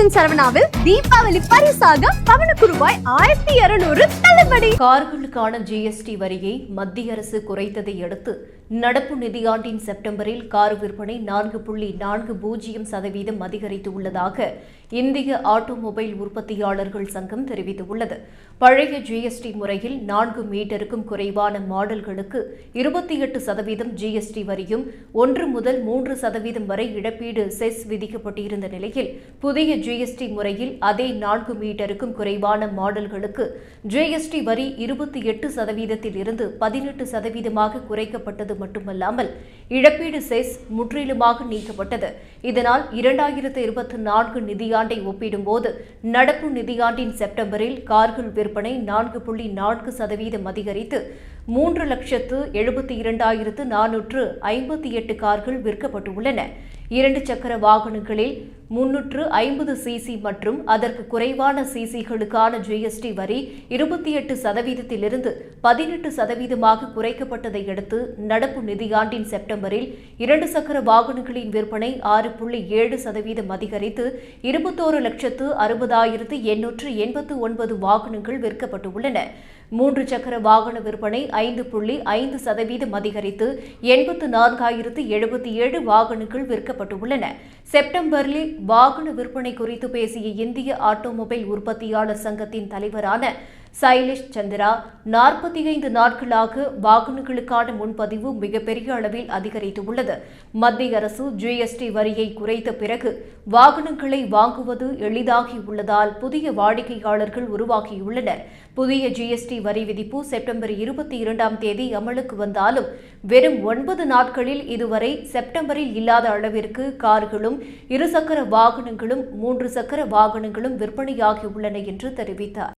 Junction சரவணாவில் Deepavali பரிசாக பவனுக்கு ரூபாய் ஆயிரத்தி இருநூறு தள்ளுபடி. கார்களுக்கான ஜிஎஸ்டி வரியை மத்திய அரசு குறைத்ததை அடுத்து நடப்பு நிதியாண்டின் செப்டம்பரில் கார் விற்பனை நான்கு புள்ளி நான்கு பூஜ்ஜியம் சதவீதம் அதிகரித்து உள்ளதாக இந்திய ஆட்டோமொபைல் உற்பத்தியாளர்கள் சங்கம் தெரிவித்துள்ளது. பழைய ஜிஎஸ்டி முறையில் நான்கு மீட்டருக்கும் குறைவான மாடல்களுக்கு இருபத்தி எட்டு சதவீதம் ஜிஎஸ்டி வரியும் ஒன்று முதல் மூன்று சதவீதம் வரை இழப்பீடு செஸ் விதிக்கப்பட்டிருந்த நிலையில் புதிய ஜிஎஸ்டி முறையில் அதே நான்கு மீட்டருக்கும் குறைவான மாடல்களுக்கு ஜிஎஸ்டி வரி இருபத்தி எட்டு சதவீதத்தில் இருந்து பதினெட்டு சதவீதமாக குறைக்கப்பட்டது மட்டுமல்லாமல் இழப்பீடு செஸ் முற்றிலுமாக நீக்கப்பட்டது. இதனால் இரண்டாயிரத்து இருபத்தி நான்கு நிதியாண்டை ஒப்பிடும்போது நடப்பு நிதியாண்டின் செப்டம்பரில் கார்கள் விற்பனை நான்கு புள்ளி நான்கு சதவீதம் அதிகரித்து மூன்று லட்சத்து எழுபத்தி இரண்டாயிரத்து நானூற்று ஐம்பத்தி எட்டு கார்கள் விற்கப்பட்டுள்ளன. இரண்டு சக்கர வாகனங்களில் முன்னூற்று ஐம்பது சிசி மற்றும் அதற்கு குறைவான சிசிகளுக்கான ஜிஎஸ்டி வரி இருபத்தி எட்டு சதவீதத்திலிருந்து பதினெட்டு சதவீதமாக குறைக்கப்பட்டதை அடுத்து நடப்பு நிதியாண்டின் செப்டம்பரில் இரண்டு சக்கர வாகனங்களின் விற்பனை ஆறு புள்ளி ஏழு சதவீதம் அதிகரித்து இருபத்தோரு லட்சத்து அறுபதாயிரத்து எண்ணூற்று எண்பத்து ஒன்பது வாகனங்கள் விற்கப்பட்டுள்ளன. மூன்று சக்கர வாகன விற்பனை ஐந்து புள்ளி ஐந்து சதவீதம் அதிகரித்து எண்பத்து நான்காயிரத்து எழுபத்தி ஏழு வாகனங்கள் உள்ளன செப்டம்பரில் வாகன விற்பனை குறித்து பேசிய இந்திய ஆட்டோமொபைல் உற்பத்தியாளர் சங்கத்தின் தலைவரான சைலேஷ் சந்திரா நாற்பத்தி ஐந்து நாட்களாக வாகனங்களுக்கான முன்பதிவு மிகப்பெரிய அளவில் அதிகரித்துள்ளது. மத்திய அரசு ஜிஎஸ்டி வரியை குறைத்த பிறகு வாகனங்களை வாங்குவது எளிதாகியுள்ளதால் புதிய வாடிக்கையாளர்கள் உருவாகியுள்ளனர். புதிய ஜிஎஸ்டி வரி விதிப்பு செப்டம்பர் இருபத்தி இரண்டாம் தேதி அமலுக்கு வந்தாலும் வெறும் ஒன்பது நாட்களில் இதுவரை செப்டம்பரில் இல்லாத அளவிற்கு கார்களும் இருசக்கர வாகனங்களும் மூன்று சக்கர வாகனங்களும் விற்பனையாகியுள்ளன என்று தெரிவித்தார்.